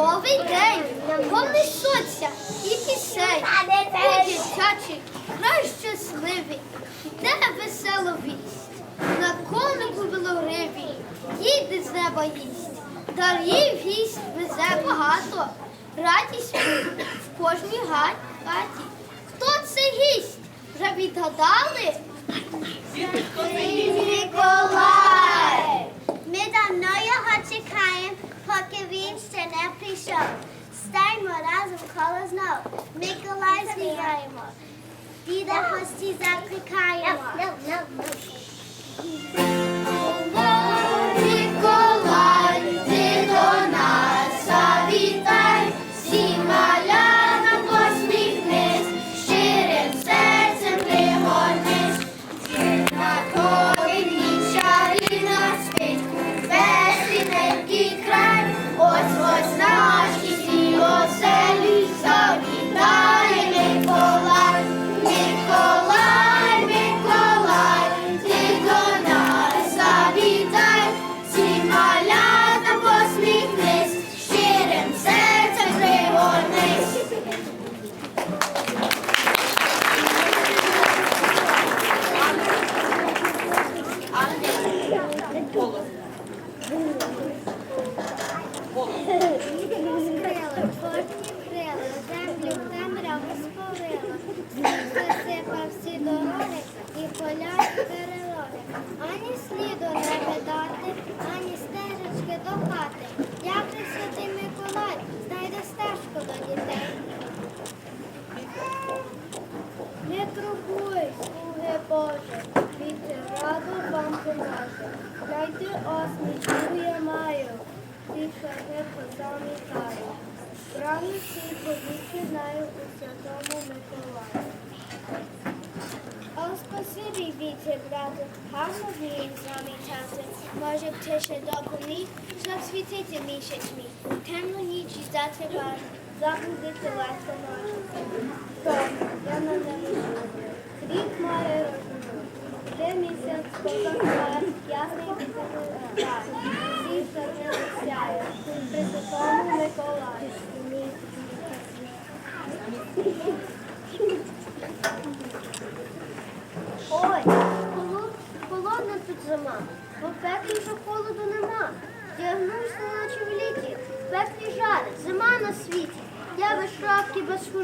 Новий день, повний сонця і пісень. О, дитячий, край щасливий, де весела вість. На конику білогривій, їде з неба їсть. Дарів гість везе багато, радість в кожній га- хаті. Хто це гість? Вже відгадали? show. Steinwood, Osmond, Colors, No, Nikolai's Nemo. Be the Husties at Kakaimo. No, no, no. no. Всі повіки знаю у святому Миколаю. О, спасибі, вітер, брате, гарно вмієм з вами чати. Може, б ти ще допоміг, щоб світити місяць мій. Темну ніч і затриваю, забудити легко може. Так, я на небо живу. Рік має розуму. Де місяць позахмар, ясний вітер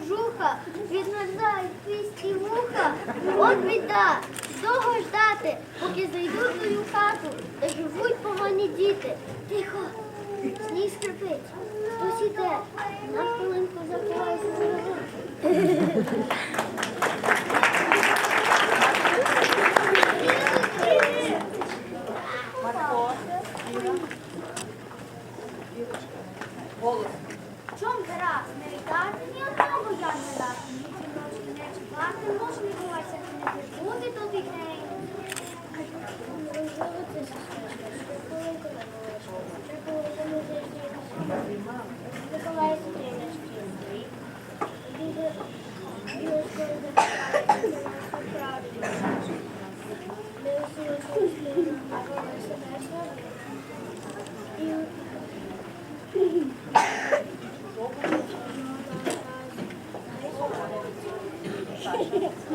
кожуха, відмерзають пісті вуха. От біда, довго ждати, поки зайду в твою хату, де живуть погані діти. Тихо, сніг скрипить, хтось іде, на хвилинку закривайся голову. Чом зараз не віддати ні одного я не дати, ні ночі не чекати, може не бувайся, не бути тут і гей. Миколай сидить Ми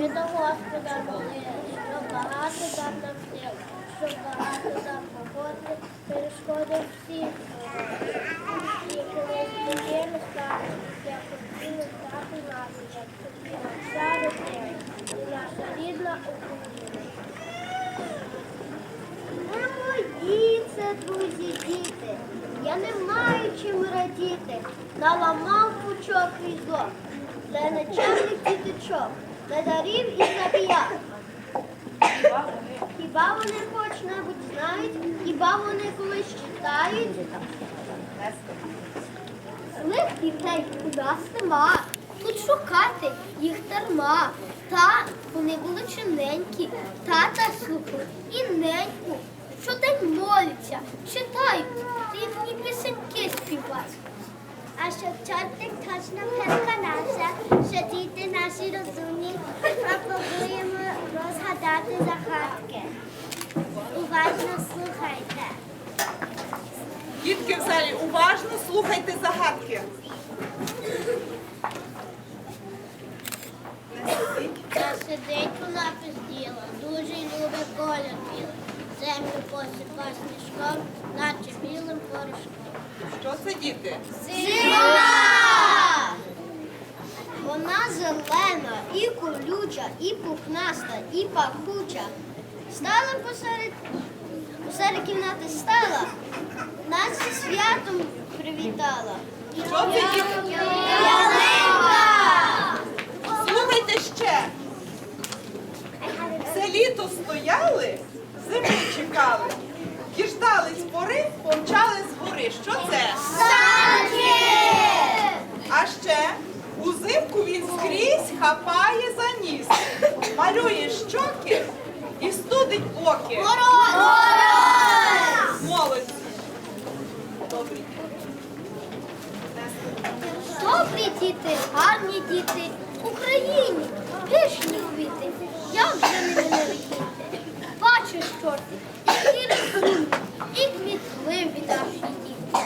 до Господа молили, щоб багато нам сил, щоб багато дав погоди, перешкоди всіх. І колись дитину стали, як хотіли стати наші, як хотіла вся родина і наша рідна Україна. Не друзі, діти, я не маю чим радіти, наламав пучок різдво, для нечемних діточок, для дарів і забіяк. Хіба вони хоч небудь знають, хіба вони колись читають? Злих дітей у нас нема. Тут шукати їх дарма. Та вони були чимненькі, тата слухали і неньку. Щодень моляться, читають, рівні пісеньки співають. А щоб чортик точно переконався, що діти наші розумні, пропонуємо розгадати загадки. Уважно слухайте. Дітки в залі, уважно слухайте загадки. Сидить вона пизділа, дуже любить колір. Землю посипа сніжком, наче білим порошком. Що це діти? Зима! Вона зелена, і колюча, і пухнаста, і пахуча. Стала посеред, посеред кімнати стала, нас зі святом привітала. Що це діти? Ялинка! Слухайте ще. Все літо стояли, зими чекали. Діждались пори, помчали з гори. Що це? Санки! А ще узимку він скрізь хапає за ніс, малює щоки і студить оки. Мороз! Молодці. Добрі. Добрі діти, гарні діти, Україні, пишні квіти, як же не ненавидіти. Бачиш, чорти, і розумні, і кмітливі наші діти.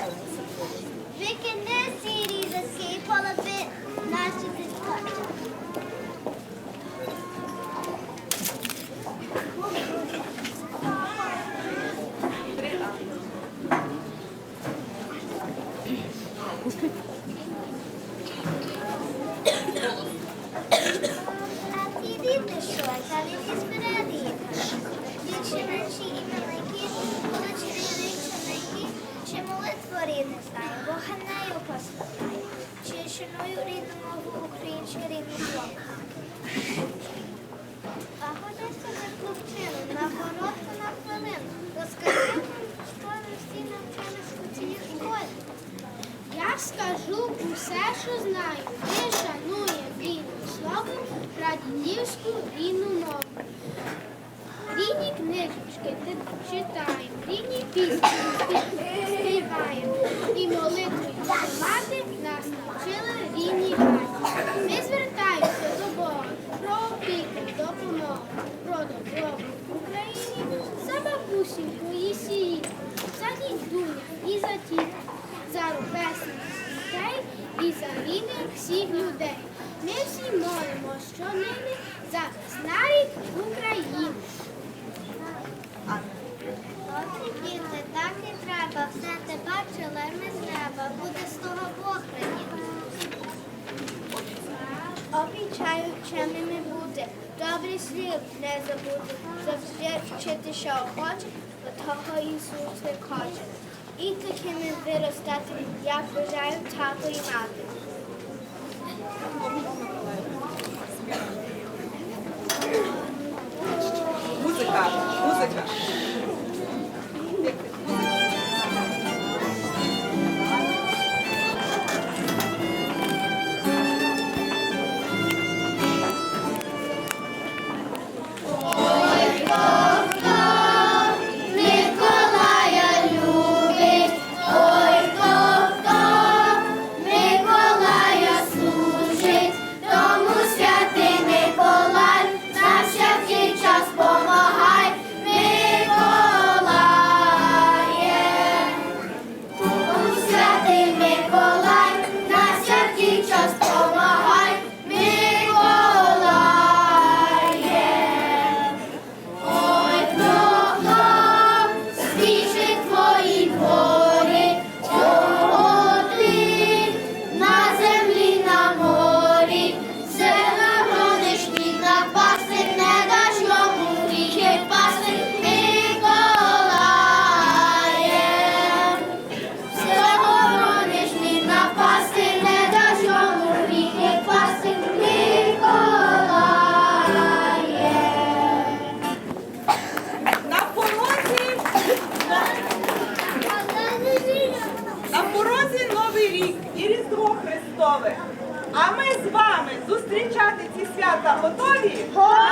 Викине сірі заски полови, наче дитяча. А ці діти що, та він із переді. Більше менші і маленькі, молодші рівненькі, чи молитву рідне знає, Бога нею послухає, чи шаную рідну мову українську рідну слово. А годиться на хлопчину, на городку на хвилину, розкажи нам, що ми всі навчились у цій школі. Я усе, що знаю. ти шанує рідну слово, радівську рідну мову. Рідні книжечки читаємо, рідні пісні співаємо. І молитвою співати нас навчили рідні хаті. Ми звертаємося до Бога про опіку, допомогу, про добро в Україні, за бабусіньку Єсії, за дідуня і за тітку, за робесних дітей і за рідних всіх людей. Ми всі молимо щонини за знарік України. От і діти, так і треба, все те бачили ми з неба, буде з того Бог. Обіцяю чемними бути, добрий слів не забути, завжди вчити, що хоче, бо того Ісус не хоче. І такими виростати, як бажають тато і мати. 我多礼亏。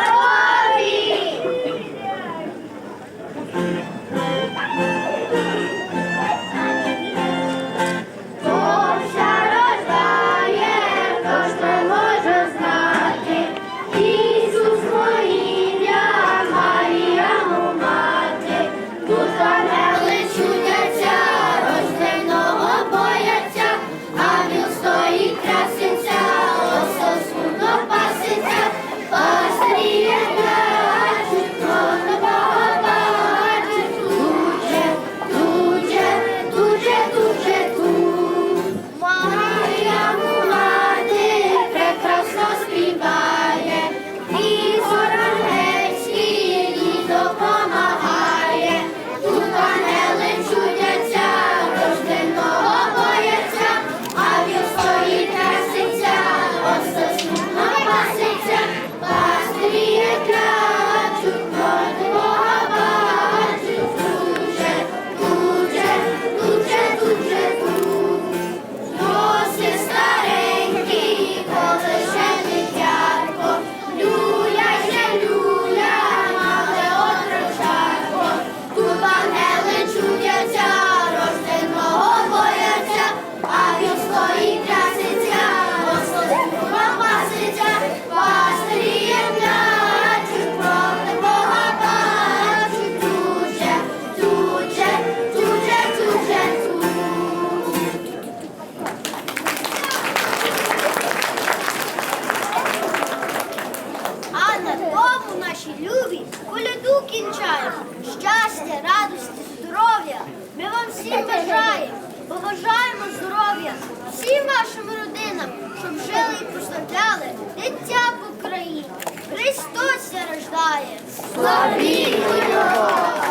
бажаємо здоров'я всім вашим родинам, щоб жили і прославляли дитя в Україні. Христос рождає. Славімо Його!